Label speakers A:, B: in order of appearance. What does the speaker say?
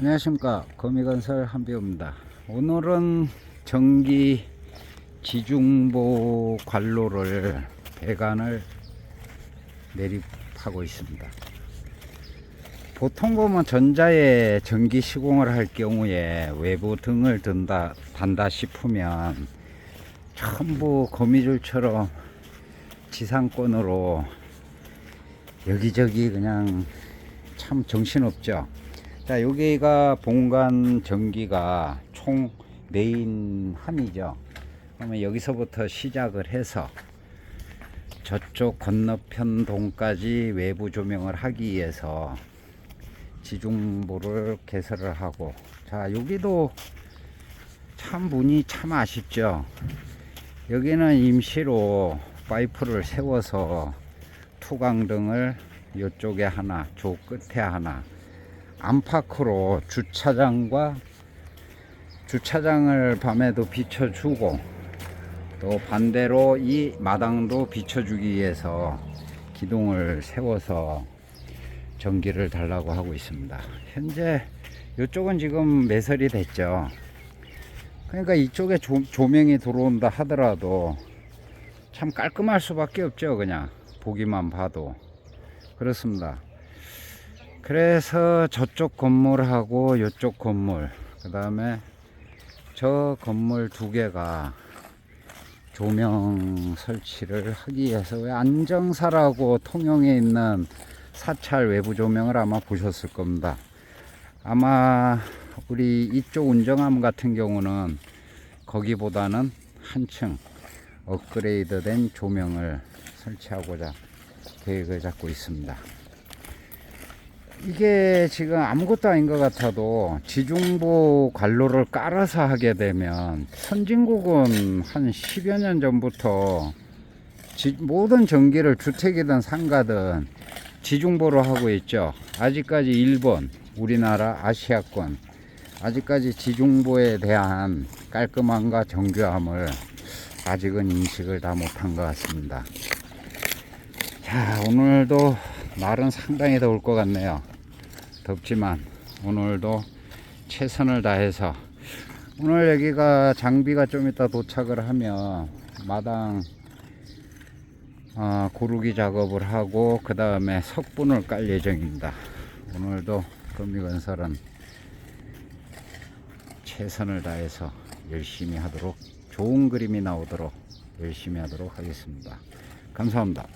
A: 안녕하십니까. 거미건설 한비호입니다. 오늘은 전기 지중보 관로를 배관을 내립하고 있습니다. 보통 보면 전자에 전기 시공을 할 경우에 외부 등을 든다 단다 싶으면 전부 거미줄처럼 지상권으로 여기저기 그냥 참 정신없죠 자, 여기가 본관 전기가 총 메인 함이죠. 그러면 여기서부터 시작을 해서 저쪽 건너편 동까지 외부 조명을 하기 위해서 지중보를 개설을 하고 자, 여기도 참 문이 참 아쉽죠. 여기는 임시로 파이프를 세워서 투광등을 이쪽에 하나, 조 끝에 하나 안팎으로 주차장과 주차장을 밤에도 비춰주고 또 반대로 이 마당도 비춰주기 위해서 기둥을 세워서 전기를 달라고 하고 있습니다. 현재 이쪽은 지금 매설이 됐죠. 그러니까 이쪽에 조, 조명이 들어온다 하더라도 참 깔끔할 수밖에 없죠. 그냥 보기만 봐도 그렇습니다. 그래서 저쪽 건물하고 이쪽 건물 그 다음에 저 건물 두 개가 조명 설치를 하기 위해서 왜 안정사라고 통영에 있는 사찰 외부 조명을 아마 보셨을 겁니다. 아마 우리 이쪽 운정함 같은 경우는 거기보다는 한층 업그레이드 된 조명을 설치하고자 계획을 잡고 있습니다. 이게 지금 아무것도 아닌 것 같아도 지중보 관로를 깔아서 하게 되면 선진국은 한 10여 년 전부터 지- 모든 전기를 주택이든 상가든 지중보로 하고 있죠. 아직까지 일본, 우리나라, 아시아권 아직까지 지중보에 대한 깔끔함과 정교함을 아직은 인식을 다 못한 것 같습니다. 자, 오늘도 날은 상당히 더울 것 같네요. 덥지만 오늘도 최선을 다해서 오늘 여기가 장비가 좀 이따 도착을 하면 마당 어, 고르기 작업을 하고 그 다음에 석분을 깔 예정입니다. 오늘도 금미건설은 최선을 다해서 열심히 하도록 좋은 그림이 나오도록 열심히 하도록 하겠습니다. 감사합니다.